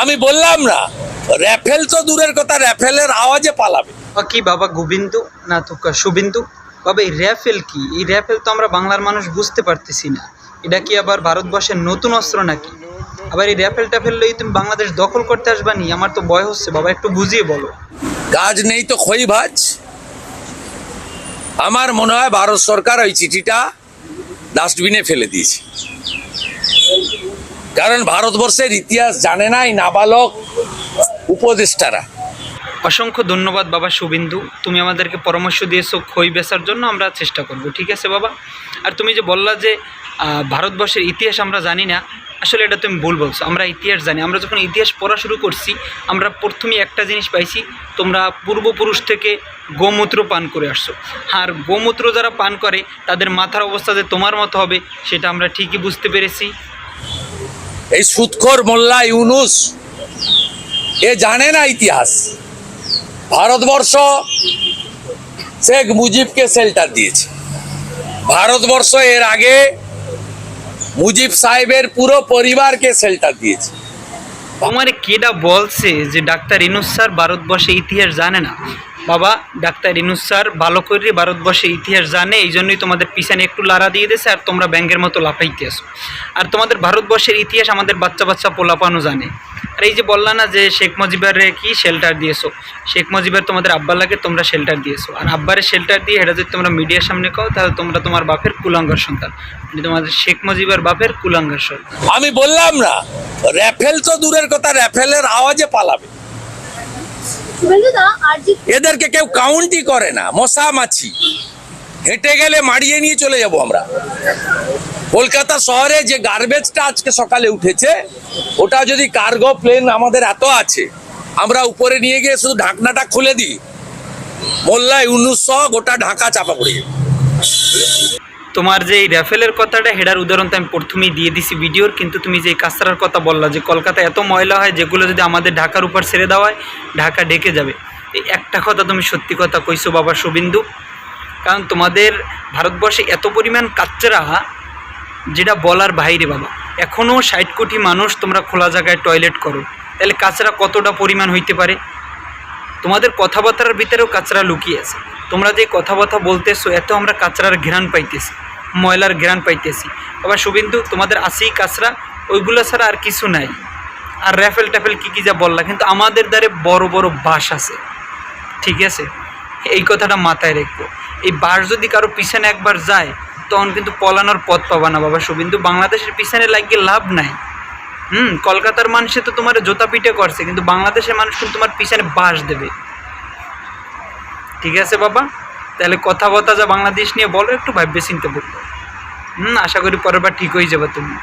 আমি বললাম না র্যাফেল তো দূরের কথা র্যাফেলের আওয়াজে পালাবে। কি বাবা গোবিন্দু? না তো শুবিন্দু বাবা এই র্যাফেল কি? এই র্যাফেল তো আমরা বাংলার মানুষ বুঝতে পারতেছি না। এটা কি আবার ভারতবর্ষের নতুন অস্ত্র নাকি? আবার এই র্যাফেল ট্যাফেল লই তুমি বাংলাদেশ দখল করতে আসবা নি? আমার তো ভয় হচ্ছে। বাবা একটু বুঝিয়ে বলো। কাজ নেই তো খই ভাজ। আমার মনে হয় ভারত সরকার ওই চিঠিটা ডাস্টবিনে ফেলে দিয়েছে। কারণ ভারতবর্ষের ইতিহাস জানে না এই নাবালক উপদেষ্টারা। অসংখ্য ধন্যবাদ বাবা শুবিন্দু তুমি আমাদেরকে পরামর্শ দিয়েছ খই বেচার জন্য, আমরা চেষ্টা করব, ঠিক আছে বাবা? আর তুমি যে বললা যে ভারতবর্ষের ইতিহাস আমরা জানি না, আসলে এটা তুমি ভুল বলছো। আমরা ইতিহাস জানি। আমরা যখন ইতিহাস পড়া শুরু করছি, আমরা প্রথমেই একটা জিনিস পাইছি, তোমরা পূর্বপুরুষ থেকে গোমূত্র পান করে আসছো। আর গোমূত্র যারা পান করে, তাদের মাথার অবস্থা যে তোমার মতো হবে, সেটা আমরা ঠিকই বুঝতে পেরেছি। এই সুৎখর মোল্লা ইউনুস, এ জানে না ইতিহাস। ভারতবর্ষ শেখ মুজিবকে শেল্টার দিয়েছে। ভারতবর্ষ এর আগে মুজিব সাহেবের পুরো পরিবারকে শেল্টার দিয়েছে। আমার কেডা বলছে যে ডাক্তার ইনুস স্যার ভারতবর্ষে ইতিহাস জানে না? বাবা, ডাক্তার ইনুস স্যার ভালো করে ভারতবর্ষে ইতিহাস জানে এই জন্যই তোমাদের পিছনে একটু লাড়া দিয়ে দিয়েছে আর তোমরা ব্যাঙ্গের মতো লাফাইতে আসো। আর তোমাদের ভারতবর্ষের ইতিহাস আমাদের বাচ্চা বাচ্চা পোলাপানো জানে। আর এই যে বললা না যে শেখ মুজিবারে কি শেল্টার দিয়েছ? শেখ মুজিবের তোমাদের আব্বালাকে তোমরা শেল্টার দিয়েছ। আর আব্বারে শেল্টার দিয়ে এটা যদি তোমরা মিডিয়ার সামনে কও, তাহলে তোমরা তোমার বাপের কুলাঙ্গার সন্তান। মানে তোমাদের শেখ মুজিবের বাপের কুলাঙ্গার সন্তান। আমি বললাম না, র্যাফেল তো দূরের কথা, র্যাফেলের আওয়াজে পালাবে। এদেরকে কেউ কাউন্টই করে না মশা মাছি হেঁটে গেলে মারিয়ে নিয়ে চলে যাব আমরা। কলকাতা শহরে যে গার্বেজটা আজকে সকালে উঠেছে, ওটা যদি কার্গো প্লেন আমাদের এত আছে, আমরা উপরে নিয়ে গিয়ে শুধু ঢাকনাটা খুলে দিই। মোল্লা, ইউনুস সহ গোটা ঢাকা চাপা পড়ে। তোমার যে এই র্যাফেলের কথাটা, হেডার উদাহরণ তো আমি প্রথমেই দিয়ে দিছি ভিডিওর, কিন্তু তুমি যে কাঁচরার কথা বললা, যে কলকাতা এত ময়লা হয়, যেগুলো যদি আমাদের ঢাকার উপর ছেড়ে দেওয়া হয়, ঢাকা ঢেকে যাবে। এই একটা কথা তুমি সত্যি কথা কইছো, বাবা শুবিন্দু। কারণ তোমাদের ভারতবর্ষে এত পরিমাণ কাচ্চারা, যেটা বলার বাইরে, বাবা। এখনও ষাট কোটি মানুষ তোমরা খোলা জায়গায় টয়লেট করো। তাহলে কাঁচরা কতটা পরিমাণ হইতে পারে? তোমাদের কথাবার্তার ভিতরেও কাঁচরা লুকিয়ে আছে। তোমরা যে কথাবার্তা বলতেছো এত আমরা কাঁচরার ঘ্রাণ পাইতেছি, ময়লার ঘ্রাণ পাইতেছি। আবার শুভিন্দু, তোমাদের আসেই কাঁচরা, ওইগুলো ছাড়া আর কিছু নাই। আর র্যাফেল ট্যাফেল কী কী যা বললা, কিন্তু আমাদের দ্বারে বড় বড় বাস আছে। ঠিক আছে? এই কথাটা মাথায় রেখো। এই বাস যদি কারও পিছনে একবার যায়, তখন কিন্তু পলানোর পথ পাবা না বাবা। শুভিন্দু, বাংলাদেশের পিছনে লাগিয়ে লাভ নাই। হুম, কলকাতার মানুষে তো তোমার জোতা পিঠে করছে, কিন্তু বাংলাদেশের মানুষ কিন্তু তোমার পিছনে বাস দেবে। ঠিক আছে বাবা? তাহলে কথা বথা যা বাংলাদেশ নিয়ে বলো, একটু ভাববে, চিনতে বলব হুম, আশা করি পরের বার ঠিক হয়ে যাবে তুমি।